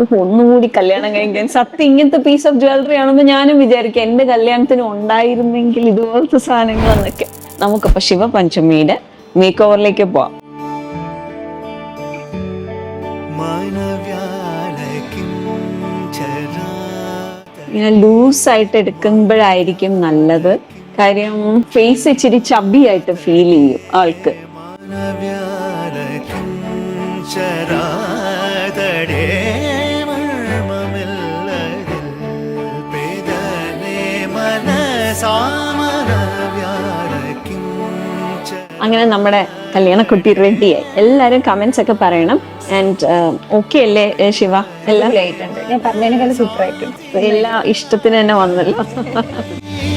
ഒന്നുകൂടി കല്യാണം കഴിക്കാൻ. സത്യം ഇങ്ങനത്തെ പീസ് ഓഫ് ജ്വല്ലറി ആണെന്ന് ഞാനും വിചാരിക്കും. എന്റെ കല്യാണത്തിന് ഉണ്ടായിരുന്നെങ്കിൽ ഇതുപോലത്തെ സാധനങ്ങൾ എന്നൊക്കെ നമുക്കിപ്പൊ ശിവപഞ്ചമിയുടെ മേക്ക് ഓവറിലേക്ക് പോവാം. ഇങ്ങനെ ലൂസായിട്ട് എടുക്കുമ്പോഴായിരിക്കും നല്ലത്. കാര്യം ഫേസ് ഇച്ചിരി ചബി ആയിട്ട് ഫീൽ ചെയ്യും ആൾക്ക്. ചരാതടേ അങ്ങനെ നമ്മുടെ കല്യാണക്കുട്ടി റെഡിയായി എല്ലാരും കമന്റ്സ് ഒക്കെ പറയണം. ആൻഡ് ഓക്കെ അല്ലേ ശിവ? എല്ലാം? ഞാൻ പറഞ്ഞതിനേക്കാൾ സൂപ്പർ ആയിട്ടുണ്ട്. എല്ലാ ഇഷ്ടത്തിന് തന്നെ വന്നല്ലോ.